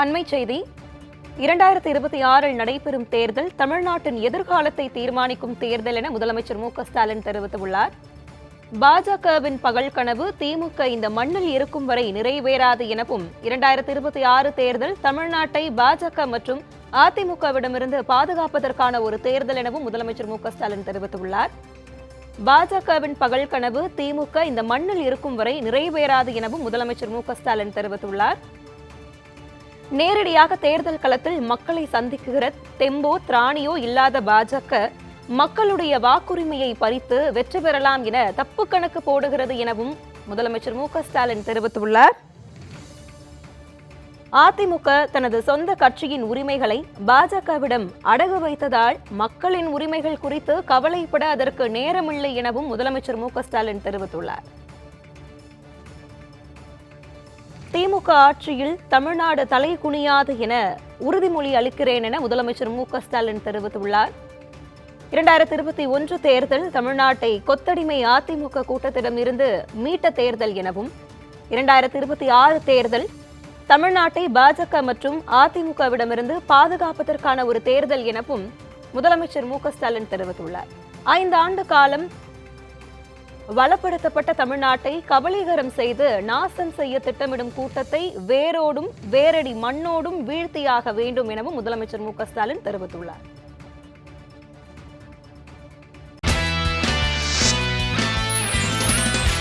அண்மை செய்தி. இரண்டாயிரத்தி இருபத்தி ஆறில் நடைபெறும் தேர்தல் தமிழ்நாட்டின் எதிர்காலத்தை தீர்மானிக்கும் தேர்தல் என முதலமைச்சர் மு ஸ்டாலின் தெரிவித்துள்ளார். பாஜகவின் பகல் கனவு திமுக இந்த மண்ணில் இருக்கும் வரை நிறைவேறாது எனவும் இரண்டாயிரத்தி இருபத்தி ஆறு தேர்தல் தமிழ்நாட்டை பாஜக மற்றும் அதிமுகவிடமிருந்து பாதுகாப்பதற்கான ஒரு தேர்தல் எனவும் முதலமைச்சர் மு ஸ்டாலின் தெரிவித்துள்ளார். பாஜகவின் பகல் கனவு திமுக இந்த மண்ணில் இருக்கும் வரை நிறைவேறாது எனவும் முதலமைச்சர் மு ஸ்டாலின் தெரிவித்துள்ளார். நேரடியாக தேர்தல் களத்தில் மக்களை சந்திக்குகிற தெம்போ திராணியோ இல்லாத பாஜக மக்களுடைய வாக்குரிமையை பறித்து வெற்றி பெறலாம் என தப்பு கணக்கு போடுகிறது எனவும் முதலமைச்சர் மு ஸ்டாலின் தெரிவித்துள்ளார். அதிமுக தனது சொந்த கட்சியின் உரிமைகளை பாஜகவிடம் அடகு வைத்ததால் மக்களின் உரிமைகள் குறித்து கவலைப்பட அதற்கு நேரமில்லை எனவும் முதலமைச்சர் மு ஸ்டாலின் தெரிவித்துள்ளார். திமுக ஆட்சியில் தமிழ்நாடு தலை குனியாது என உறுதிமொழி அளிக்கிறேன் என முதலமைச்சர் மு க ஸ்டாலின் தெரிவித்துள்ளார். இரண்டாயிரத்தி இருபத்தி ஒன்று தேர்தல் தமிழ்நாட்டை கொத்தடிமை அதிமுக கூட்டத்திடம் இருந்து மீட்ட தேர்தல் எனவும் இரண்டாயிரத்தி இருபத்தி ஆறு தேர்தல் தமிழ்நாட்டை பாஜக மற்றும் அதிமுகவிடமிருந்து பாதுகாப்பதற்கான ஒரு தேர்தல் எனவும் முதலமைச்சர் மு க ஸ்டாலின் தெரிவித்துள்ளார். ஐந்து ஆண்டு காலம் வளப்படுத்தப்பட்ட தமிழ்நாட்டை கபலீகரம் செய்து நாசம் செய்ய திட்டமிடும் கூட்டத்தை வேரோடும் வேரடி மண்ணோடும் வீழ்த்தியாக வேண்டும் எனவும் முதலமைச்சர் மு க ஸ்டாலின் தெரிவித்துள்ளார்.